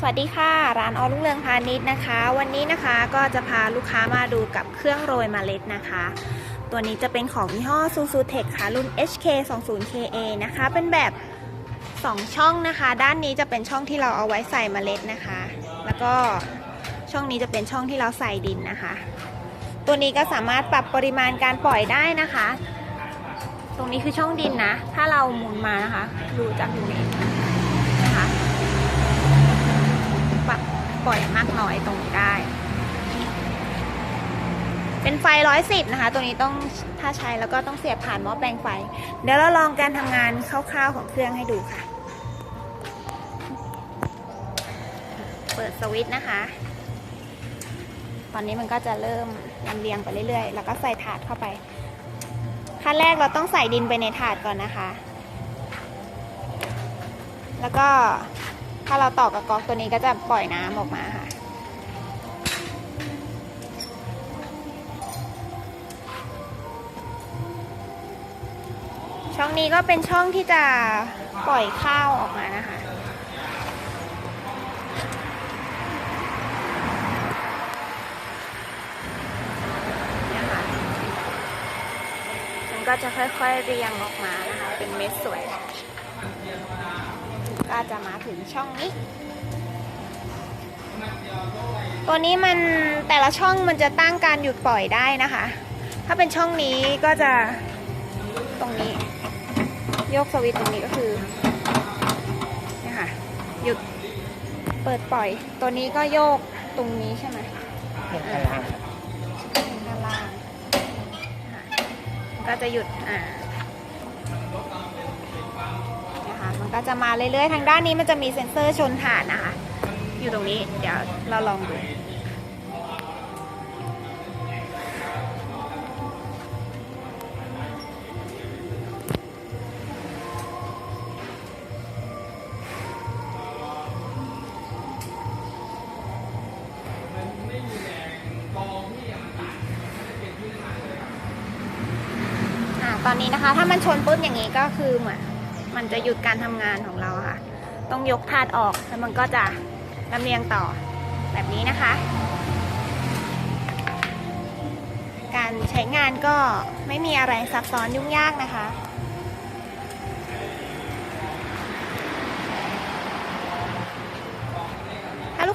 สวัสดีค่ะ ร้านออรุ่งเรืองพาณิชย์นะคะ วันนี้นะคะก็จะพาลูกค้ามาดูกับเครื่องโรยเมล็ดนะคะ ตัวนี้จะเป็นของยี่ห้อ s u s u t e c ค่ะ รุ่น HK 2 0 KA นะคะ เป็นแบบ 2 ช่องนะคะ ด้านนี้จะเป็นช่องที่เราเอาไว้ใส่เมล็ดนะคะ แล้วก็ช่องนี้จะเป็นช่องที่เราใส่ดินนะคะ ตัวนี้ก็สามารถปรับปริมาณการปล่อยได้นะคะ ตรงนี้คือช่องดินนะ ถ้าเราหมุนมานะคะดูจากตรงนี้นะคะ ปรั บ่อยมากน้อยตรงนี้ได้ เป็นไฟร้อยสิบนะคะ ตัวนี้ต้องถ้าใช้แล้วก็ต้องเสียบผ่านหม้อแปลงไฟ เดี๋ยวเราลองการทำงานคร่าวๆของเครื่องให้ดูค่ะ เปิดสวิตช์นะคะ ตอนนี้มันก็จะเริ่มลำเลียงไปเรื่อยๆ แล้วก็ใส่ถาดเข้าไป ขั้นแรกเราต้องใส่ดินไปในถาดก่อนนะคะ แล้วก็ ถ้าเราต่อกับก๊อกตัวนี้ก็จะปล่อยน้ำออกมาค่ะ ช่องนี้ก็เป็นช่องที่จะปล่อยข้าวออกมานะคะ มันก็จะค่อยๆเรียงออกมานะคะ เป็นเม็ดสวย ก็จะมาถึงช่องนี้ ตัวนี้มันแต่ละช่องมันจะตั้งการหยุดปล่อยได้นะคะ ถ้าเป็นช่องนี้ก็จะตรงนี้โยกสวิตช์ตรงนี้ก็คือเนี่ยค่ะหยุดเปิดปล่อย ตัวนี้ก็โยกตรงนี้ใช่ไหมข้างล่างด้านล่างค่ะก็จะหยุดอ่า ก็จะมาเรื่อยๆ ทางด้านนี้มันจะมีเซ็นเซอร์ชนฐานนะคะ อยู่ตรงนี้เดี๋ยวเราลองดูอ่าตอนนี้นะคะ ถ้ามันชนปุ๊บอย่างนี้ก็คือเหมือน มันจะหยุดการทำงานของเราค่ะ ต้องยกถาดออกแล้วมันก็จะลำเลียงต่อแบบนี้นะคะ การใช้งานก็ไม่มีอะไรซับซ้อนยุ่งยากนะคะ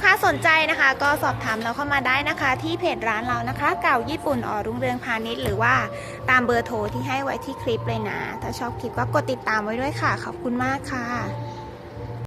ค้าสนใจนะคะ ก็สอบถามเราเข้ามาได้นะคะ ที่เพจร้านเรานะคะ เก่าญี่ปุ่นออรุ่งเรืองพาณิชย์หรือว่าตามเบอร์โทรที่ให้ไว้ที่คลิปเลยนะ ถ้าชอบคลิปก็กดติดตามไว้ด้วยค่ะ ขอบคุณมากค่ะ